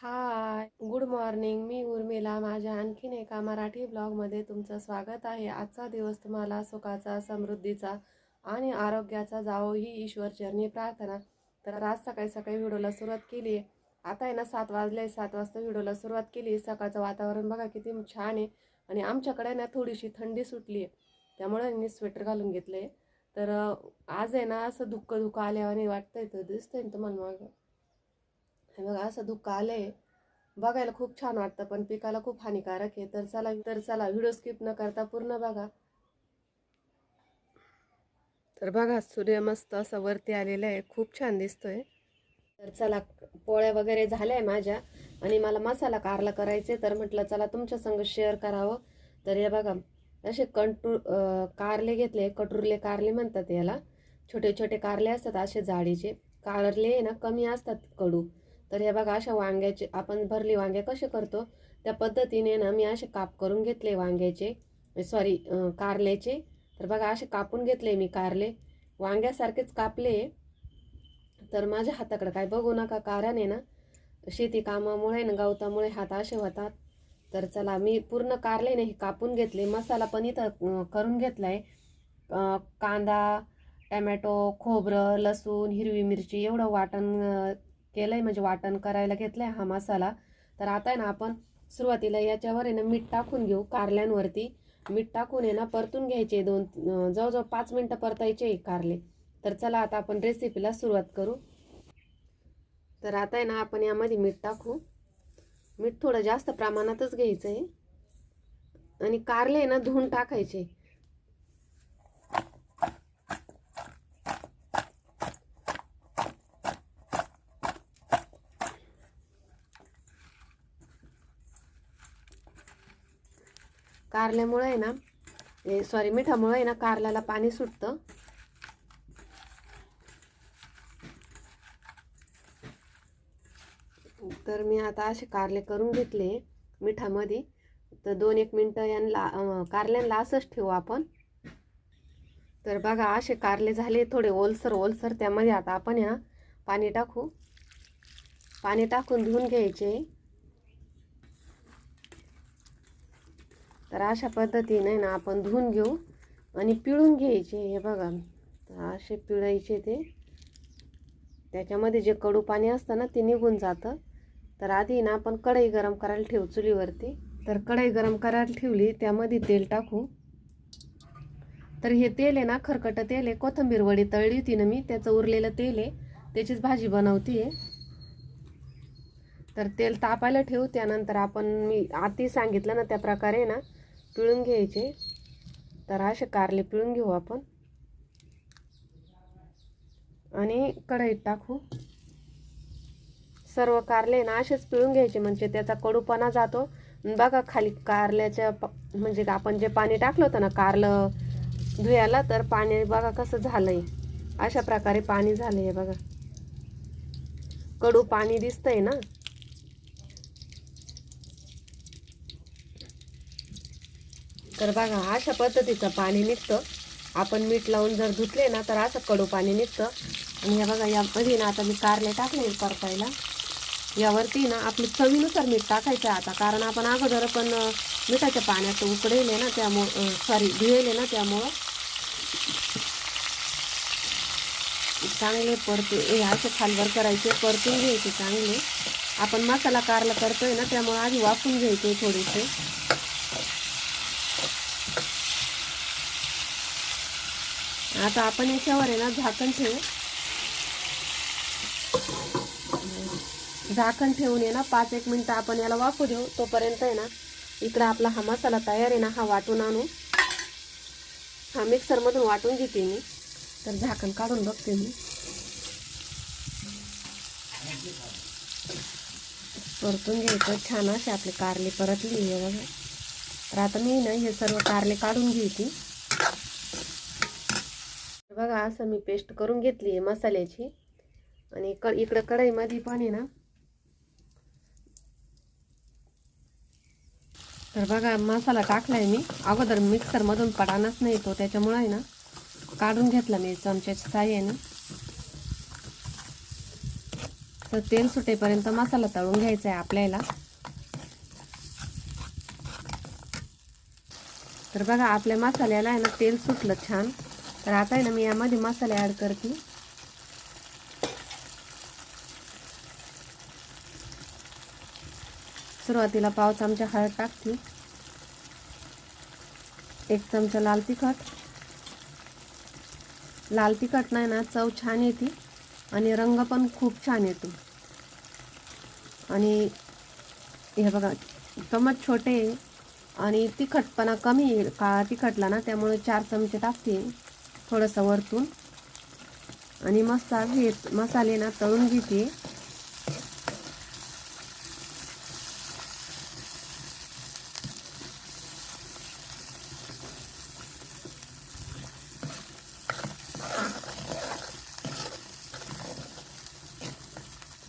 Hi good morning. मी उर्मिला. माझ्या आणखीन एका मराठी ब्लॉगमध्ये तुमचं स्वागत आहे. आजचा दिवस तुम्हाला सुखाचा समृद्धीचा आणि आरोग्याचा जावो ही ईश्वर चरणी प्रार्थना. तर आज सकाळी सकाळी व्हिडिओला सुरुवात केली आहे. आता आहे ना सात वाजले सात वाजता व्हिडिओला सुरुवात केली सकाळचं वातावरण बघा किती छान आहे. आणि आमच्याकडे ना थोडीशी थंडी सुटली आहे. त्यामुळे मी स्वेटर घालून घेतलं. आहे तर आज आहे ना असं धुकं धुकं आल्यावानी वाटतंय तर दिसतंय ना तुम्हाला मग. हे बघा असं दुःख आलंय बघायला खूप छान वाटतं पण पिकाला खूप हानिकारक आहे. तर चला तर चला व्हिडिओ स्किप न करता पूर्ण बघा. तर बघा सूर्य मस्त असं वरती आलेला आहे. खूप छान दिसतोय. तर चला पोळ्या वगैरे झाल्या आहे माझ्या आणि मला मसाला कारला करायचे तर म्हटलं चला तुमच्या संग शेअर करावं. तर हे बघा असे कंटू कारले घेतले. कटुरले कारले म्हणतात याला. छोटे छोटे कारले असतात असे जाडीचे. कारले आहे ना कमी असतात कडू. तर हे बघा अशा वांग्याचे आपण भरली वांगे कसे करतो? त्या पद्धतीने ना मी असे काप करून घेतले वांग्याचे सॉरी कारल्याचे. तर बघा असे कापून घेतले मी कारले. वांग्यासारखेच कापले. तर माझ्या हाताकडे काय बघू नका कारण आहे ना शेती कामामुळे ना गवतामुळे हात असे होतात. तर चला मी पूर्ण कारले नाही कापून घेतले. मसाला पण इथं करून घेतला आहे कांदा टमॅटो खोबरं लसूण हिरवी मिरची एवढं वाटण केलं आहे म्हणजे वाटण करायला घेतलं आहे हा मसाला. तर आता आहे ना आपण सुरुवातीला याच्यावर आहे ना मीठ टाकून घेऊ कारल्यांवरती. मीठ टाकून आहे ना परतून घ्यायचे दोन जवळजवळ पाच मिनटं परतायचे कारले. तर चला आता आपण रेसिपीला सुरुवात करू. तर आता आहे ना आपण यामध्ये मीठ टाकू. मीठ थोडं जास्त प्रमाणातच घ्यायचं आहे आणि कारले आहे ना धुवून टाकायचे. कारल्यामुळं आहे ना सॉरी मिठामुळं आहे ना कारल्याला पाणी सुटतं. तर मी आता असे कारले करून घेतले मिठामध्ये. तर दोन एक मिनटं यांना कारल्यांना असंच ठेवू आपण. तर बघा असे कारले झाले थोडे ओलसर ओलसर त्यामध्ये आता आपण या पाणी टाकू. पाणी टाकून धुवून घ्यायचे. तर अशा पद्धतीने ना आपण धुवून घेऊ आणि पिळून घ्यायचे हे बघा. तर असे पिळायचे ते. त्याच्यामध्ये जे कडू पाणी असतं ना ते निघून जातं. तर आधी ना आपण कढई गरम करायला ठेवू चुलीवरती. तर कढई गरम करायला ठेवली त्यामध्ये तेल टाकू. तर हे तेल आहे ना खरकट तेल आहे. कोथिंबीर वडी तळली होती ना मी त्याचं उरलेलं तेल आहे. त्याचीच भाजी बनवते. तर तेल तापायला ठेवू. त्यानंतर आपण मी आधी सांगितलं ना त्या प्रकारे ना पिळून घ्यायचे. तर असे कारले पिळून घेऊ आपण. आणि कढईत टाकू. सर्व कारले ना असेच पिळून घ्यायचे. म्हणजे त्याचा कडूपणा जातो. बघा खाली कारल्याच्या प म्हणजे आपण जे पाणी टाकलं होतं ना कारलं धुयाला तर पाणी बघा कसं झालंय. अशा प्रकारे पाणी झालंय बघा. कडू पाणी दिसतंय ना. तर बघा अशा पद्धतीचं पाणी निघतं. आपण मीठ लावून जर धुतले ना तर असं कडू पाणी निघतं. आणि हे बघा यामध्ये ना आता मी कारले टाकले परतायला यावरती ना आपली चवीनुसार मीठ टाकायचं आता. कारण आपण अगोदर पण मिठाच्या पाण्यात उकडेले ना त्यामुळं सॉरी धुवेले ना त्यामुळं. चांगले परतू हे असे खालवर करायचे परतून घ्यायचे चांगले. आपण मसाला कारला करतोय ना त्यामुळं आधी वाफून घ्यायचे थोडेसे. आता आपण याच्यावर आहे ना झाकण ठेवू. झाकण ठेवून आहे ना पाच एक मिनटं आपण याला वाफू देऊ. तोपर्यंत आहे ना इकडं आपला हा मसाला तयार आहे ना हा वाटून आणू. हा मिक्सरमधून वाटून घेते मी. तर झाकण काढून बघते मी. परतून घ्यायचं छान असे आपले कारले परतली आहे बघा. तर आता मी ना हे सर्व कारले काढून घेते. बघा असं मी पेस्ट करून घेतली आहे मसाल्याची. आणि क इकडं कढईमध्ये पण आहे ना. तर बघा मसाला टाकलाय मी. अगोदर मिक्सरमधून पडानाच नाही तो त्याच्यामुळं आहे ना काढून घेतला मी चमच्याच्या साह्याने तर तेल सुटेपर्यंत मसाला तळून घ्यायचा आहे आपल्याला. तर बघा आपल्या मसाल्याला आहे ना तेल सुटलं छान. तर आता आहे ना मी यामध्ये मसाले ॲड करते. सुरुवातीला पाव चमचा हळद टाकते. एक चमचा लाल तिखट. लाल तिखट नाही ना चव छान येते आणि रंग पण खूप छान येतो. आणि हे बघा चमच छोटे आहे आणि तिखटपणा कमी का तिखटला ना त्यामुळे चार चमचे टाकते. थोडंसं वरतून. आणि मस्त हे मसाले ना तळून घेते.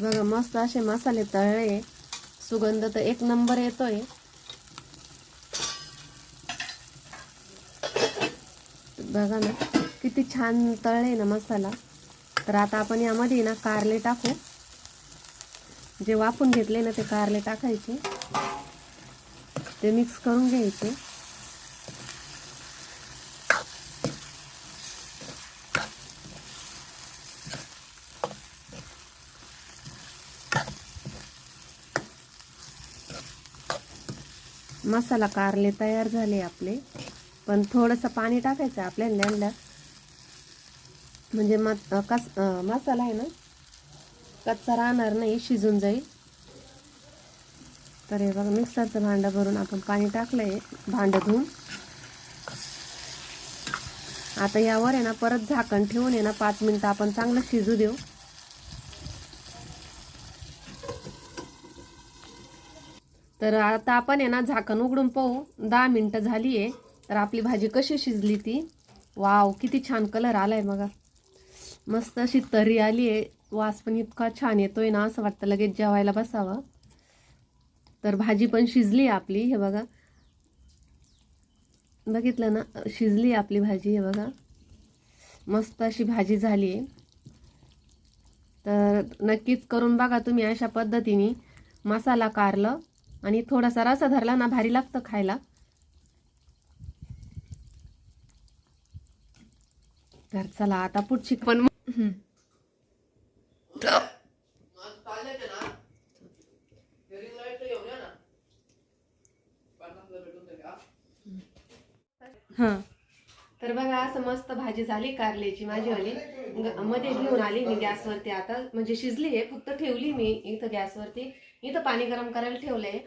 बघा मस्त असे मसाले तळले. सुगंध तर एक नंबर येतोय. बघा ना. किती छान तळले ना मसाला. तर आता आपण यामध्ये ना कारले टाकू. जे वाफून घेतले ना ते कारले टाकायचे. ते मिक्स करून घ्यायचे. मसाला कारले तयार झाले आपले. पण थोडंसं पाणी टाकायचं आपल्याला. म्हणजे म कस मसाला आहे ना कच्चा राहणार नाही शिजून जाईल. तर हे बघा मिक्सरचं भांडं भरून आपण पाणी टाकलं आहे भांडं धुवून आता यावर आहे ना परत झाकण ठेवून आहे ना पाच मिनटं आपण चांगलं शिजू देऊ. तर आता आपण आहे ना झाकण उघडून पाहू. दहा मिनटं झाली आहे. तर आपली भाजी कशी शिजली ती? वाव किती छान कलर आला आहे बघा. मस्त अशी तरी आली आहे. वास पण इतका छान येतोय ना असं वाटतं लगेच जेवायला बसावं. तर भाजी पण शिजली आहे आपली हे बघा. बघितलं ना शिजली आहे आपली भाजी हे बघा. मस्त अशी भाजी झाली आहे. तर नक्कीच करून बघा तुम्ही अशा पद्धतीने. मसाला कारलं आणि थोडासा रसा धरला ना भारी लागतं खायला. तर चला आता पुढची पण हां. तर बघा असं मस्त भाजी झाली कारल्याची माझी वाली. मध्ये घेऊन आली मी गॅसवरती आता. म्हणजे शिजली आहे फक्त ठेवली मी इथं गॅसवरती. इथं पाणी गरम करायला ठेवलंय.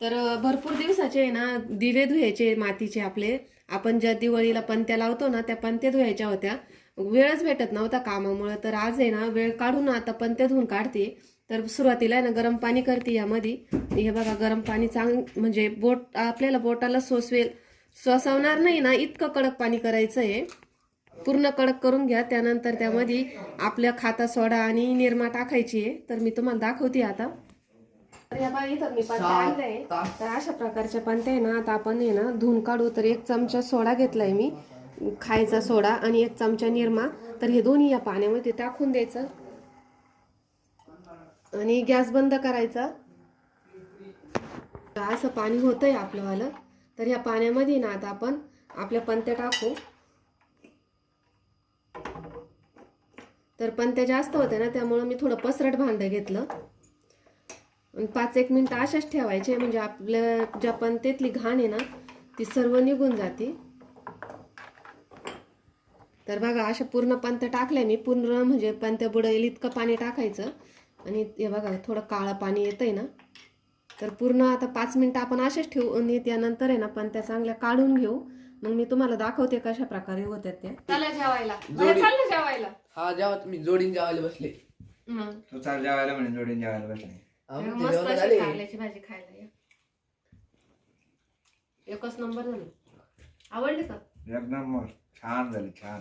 तर भरपूर दिवसाचे आहे ना दिवे धुवायचे मातीचे आपले. आपण ज्या दिवाळीला पंत्या लावतो ना त्या पंत्या धुवायच्या होत्या. वेळच भेटत नव्हता कामामुळे. तर आज आहे ना वेळ काढून आता पंत्या धुवून काढते. तर सुरुवातीला आहे ना गरम पाणी करते यामध्ये. हे बघा गरम पाणी चांग म्हणजे बोट आपल्याला बोटाला सोसवेल सोसवणार नाही ना इतकं कडक पाणी करायचं आहे. पूर्ण कडक करून घ्या. त्यानंतर त्यामध्ये आपल्या खाता सोडा आणि निरमा टाकायची आहे. तर मी तुम्हाला दाखवते आता. तर या बघा इथं मी पंत्या आणलंय तर अशा प्रकारच्या पंत्या आहे ना आता आपण आहे ना धुवून काढू. तर एक चमचा सोडा घेतलाय मी. खायचा सोडा आणि एक चमचा निरमा तर हे दोन्ही या पाण्यामध्ये टाकून द्यायचं. आणि गॅस बंद करायचा. असं पाणी होतं आहे आपलंवालं तर ह्या पाण्यामध्ये ना आता आपण आपल्या पंत्या टाकू. तर पंत्या जास्त होत्या ना त्यामुळं मी थोडं पसरट भांडं घेतलं. आणि पाच एक मिनटं अशाच ठेवायचे म्हणजे आपल्या ज्या पंतेतली घाण आहे ना ती सर्व निघून जाते. तर बघा अशा पूर्ण पंत्या टाकल्या मी. पूर्ण म्हणजे पंत्या बुडेल इतकं पाणी टाकायचं. आणि हे बघा थोडं काळं पाणी येतंय ना. तर पूर्ण आता पाच मिनटं आपण असेच ठेवू आणि त्यानंतर आहे ना पण त्या चांगल्या काढून घेऊ. मग मी तुम्हाला दाखवते कशा प्रकारे होत्या त्या. चला जेवायला. जोडी. चाललं जेवायला. हा जेव्हा तुम्ही. जोडीन जेवायला बसले. तू चाल जेवायला म्हणे जोडीन जेवायला बसले. आमचे मस्त जेवण अशी झाले. कारल्याची भाजी खायला या. एकच नंबर झाली. आवडली का? एक नंबर. छान झाली छान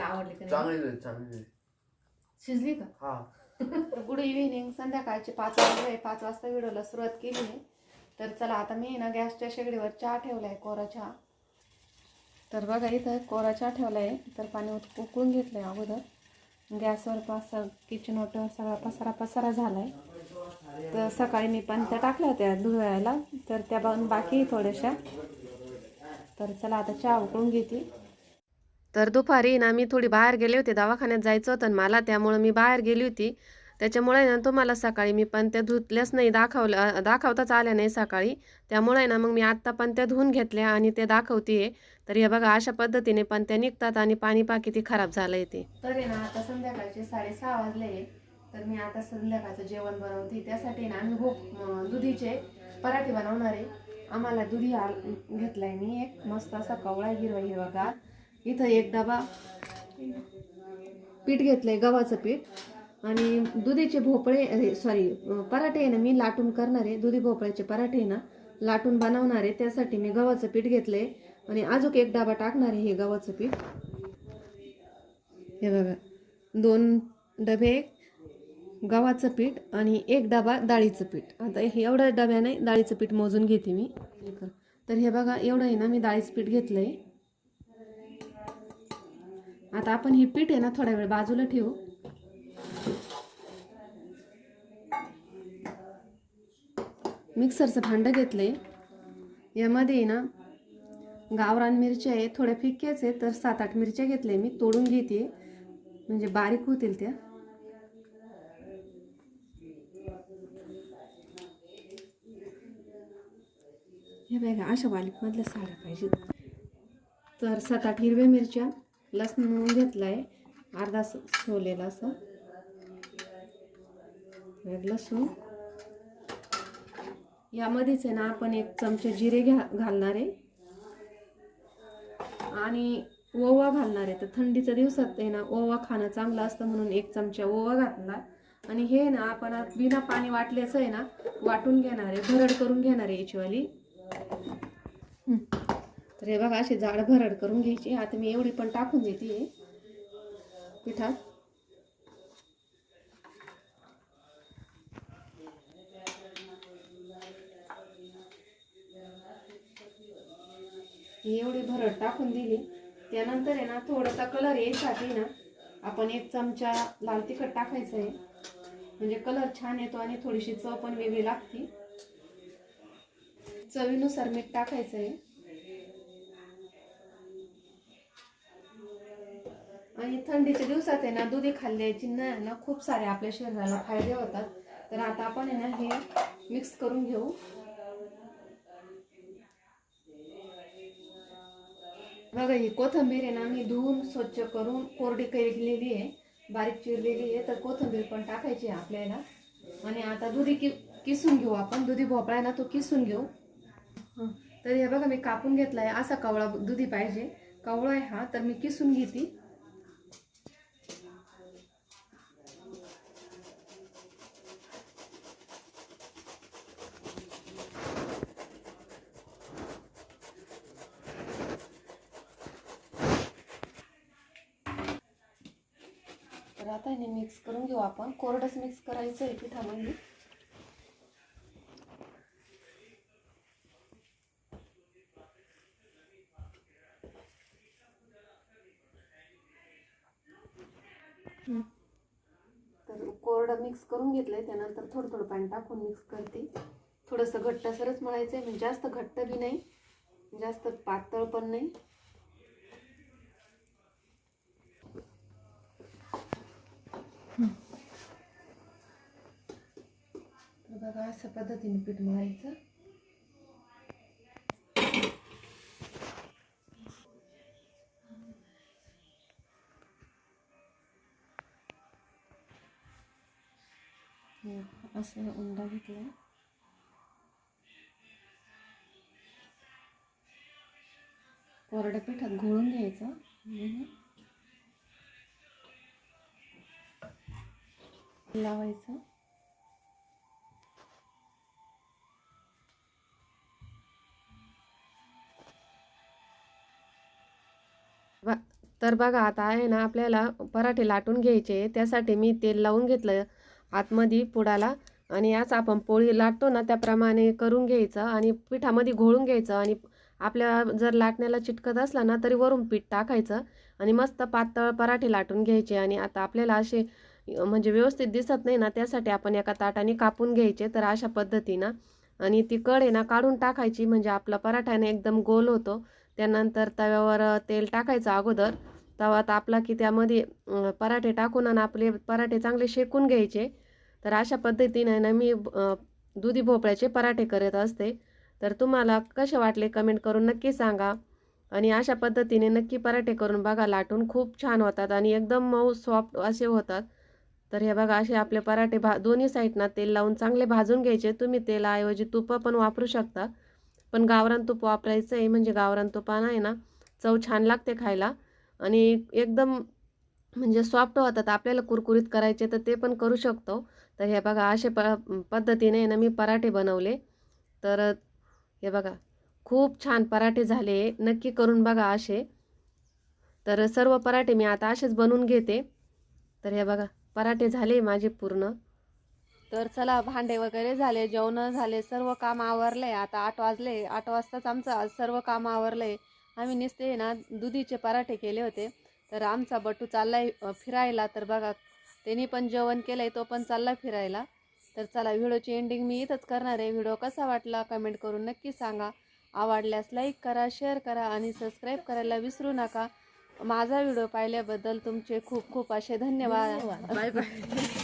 आवडली का नाही? चांगली झाली चांगली झाली शिजली का? हा. Good evening. संध्याकाळचे पाच वाजले पाच वाजता व्हिडिओला सुरुवात केली आहे. तर चला आता मी ना गॅसच्या शेगडीवर चहा ठेवलाय कोरा चहा. तर बघा इथं कोरा चहा ठेवला आहे तर पाणी उत- उकळून घेतलं आहे अगोदर. गॅसवर पास किचन ओटर सगळा पसारा पसारा झाला आहे तर सकाळी मी पण त्या टाकल्या होत्या धुवायला. तर त्या बा बाकी थोड्याशा. तर चला आता चहा उकळून घेते. तर दुपारी ना मी थोडी बाहेर गेले होते दवाखान्यात जायचं होतं मला. त्यामुळं मी बाहेर गेली होती. त्याच्यामुळे ना तुम्हाला सकाळी मी पण त्या धुतल्याच नाही दाखवलं दाखवताच आल्या नाही सकाळी. त्यामुळे ना मग मी आत्ता पण त्या धुवून घेतल्या आणि ते दाखवते तर हे बघा अशा पद्धतीने पण त्या निघतात आणि पाणी पा किती खराब झालं ते. तर आहे ना आता संध्याकाळचे साडेसहा वाजले. तर मी आता संध्याकाळचं जेवण बनवते. त्यासाठी ना आम्ही भोप दुधीचे पराठे बनवणार आहे. आम्हाला दुधी आल घेतलाय मी एक मस्त असा कवळा हिरवा हिरवागार इथं एक डबा पीठ घेतलंय गव्हाचं पीठ. आणि दुधीचे भोपळे सॉरी पराठे आहे ना मी लाटून करणार आहे. दुधी भोपळ्याचे पराठे आहे ना लाटून बनवणार आहे. त्यासाठी मी गव्हाचं पीठ घेतलंय. आणि अजून एक डबा टाकणार आहे हे गव्हाचं पीठ. हे बघा दोन डबे गव्हाचं पीठ आणि एक डबा डाळीचं पीठ. आता हे एवढ्या डब्याने डाळीचं पीठ मोजून घेते मी. तर हे बघा एवढं आहे ना मी डाळीचं पीठ घेतलंय. आता आपण हे पीठ आहे ना थोडा वेळ बाजूला ठेवू. मिक्सरचं भांडं घेतलंय. यामध्ये आहे ना गावरान मिरच्या आहे थोड्या फिक्क्याच आहे तर सात आठ मिरच्या घेतल्या मी तोडून घेते. म्हणजे बारीक होतील त्या. हे बघा अशा बारीकमधल्या साड्या पाहिजेत. तर सात आठ हिरव्या मिरच्या लसूण घेतला आहे अर्धा स- सोलेला असं. लसूण. यामध्येच आहे ना आपण एक चमचे जिरे घ्या घालणार आहे. आणि ओवा घालणार आहे. तर थंडीच्या दिवसात आहे ना ओवा खाणं चांगलं असतं म्हणून एक चमचा ओवा घातला. आणि हे ना आपण बिना पाणी वाटल्याचं आहे ना वाटून घेणार आहे भरड करून घेणार आहे याचीवाली तर हे बघा अशी जाड भरड करून घ्यायची. आता मी एवढी पण टाकून देते पिठात. एवढी भरड टाकून दिली. त्यानंतर आहे ना थोडासा कलर यायसाठी ना आपण एक चमचा लाल तिखट टाकायचं आहे. म्हणजे कलर छान येतो आणि थोडीशी चव पण वेगळी लागते. चवीनुसार मीठ टाकायचं आहे आणि थंडीच्या दिवसात आहे ना दुधी खाल्ल्याची ना ना खूप सारे आपल्या शरीराला फायदे होतात. तर आता आपण आहे ना हे मिक्स करून घेऊ. बघा ही कोथिंबीर आहे ना मी धुवून स्वच्छ करून कोरडी केलेली आहे. बारीक चिरलेली आहे. तर कोथिंबीर पण टाकायची आहे आपल्याला. आणि आता दुधी कि किसून घेऊ आपण. दुधी भोपळा आहे ना तो किसून घेऊ. तर हे बघा मी कापून घेतला आहे असा कवळा दुधी पाहिजे. कवळा आहे हा तर मी किसून घेते. तर आता हे मिक्स करून घेऊ आपण. कोरडच मिक्स करायचं आहे पिठामध्ये हं. तर करून घेतलं करून घेतलंय त्यानंतर थोडं थोडं पाणी टाकून मिक्स करते. थोडंसं घट्टसरच मळायचं आहे म्हणजे जास्त घट्ट बी नाही जास्त पातळ पण नाही. बघा अशा पद्धतीने पीठ मळायचं. असं उंडा घेतला कोरड्या पिठात घोळून घ्यायचं. लावायचं. तर बघा आता आहे ना आपल्याला पराठे लाटून घ्यायचे. त्यासाठी मी तेल लावून घेतलं. आतमध्ये पुडाला आणि याच आपण पोळी लाटतो ना त्याप्रमाणे करून घ्यायचं आणि पिठामध्ये घोळून घ्यायचं आणि आपल्या जर लाटण्याला चिटकत असला ना तरी वरून पीठ टाकायचं आणि मस्त पातळ पराठे लाटून घ्यायचे आणि आता आपल्याला असे म्हणजे व्यवस्थित दिसत नाही ना त्यासाठी आपण एका ताटाने कापून घ्यायचे. तर अशा पद्धतीनं आणि ती कड आहे ना काढून टाकायची म्हणजे आपला पराठ्याने एकदम गोल होतो. त्यानंतर तव्यावर तेल टाकायचं अगोदर तवा तापला की त्यामध्ये पराठे टाकून आणि आपले पराठे चांगले शेकून घ्यायचे. तर अशा पद्धतीने ना मी दुधी भोपळ्याचे पराठे करत असते. तर तुम्हाला कसे वाटले कमेंट करून नक्की सांगा. आणि अशा पद्धतीने नक्की पराठे करून बघा लाटून खूप छान होतात आणि एकदम मऊ सॉफ्ट असे होतात. तर हे बघा असे आपले पराठे भा दोन्ही साईडना तेल लावून चांगले भाजून घ्यायचे. तुम्ही तेलाऐवजी तुपं पण वापरू शकता. पण गावरान तूप वापरायचं आहे म्हणजे गावरान तुपानं आहे ना चव छान लागते खायला. आणि एकदम म्हणजे सॉफ्ट होतात. आपल्याला कुरकुरीत करायचे तर ते पण करू शकतो. तर हे बघा असे प पद्धतीने ना मी पराठे बनवले. तर हे बघा खूप छान पराठे झाले. नक्की करून बघा असे. तर सर्व पराठे मी आता असेच बनवून घेते. तर हे बघा पराठे झाले माझे पूर्ण. तर चला भांडे वगैरे झाले जेवण झाले सर्व काम आवरले. आता आठ वाजले आठ वाजताच आमचं आज सर्व काम आवरले. आम्ही नुसते ना दुधीचे पराठे केले होते. तर आमचा बटू चाललाय फिरायला. तर बघा त्यांनी पण जेवण केलं आहे तो पण चालला फिरायला. तर चला व्हिडिओची एंडिंग मी इथंच करणार आहे. व्हिडिओ कसा वाटला कमेंट करून नक्की सांगा. आवडल्यास लाईक करा शेअर करा आणि सबस्क्राईब करायला विसरू नका. माझा व्हिडिओ पाहिल्याबद्दल तुमचे खूप खूप असे धन्यवाद. Bye bye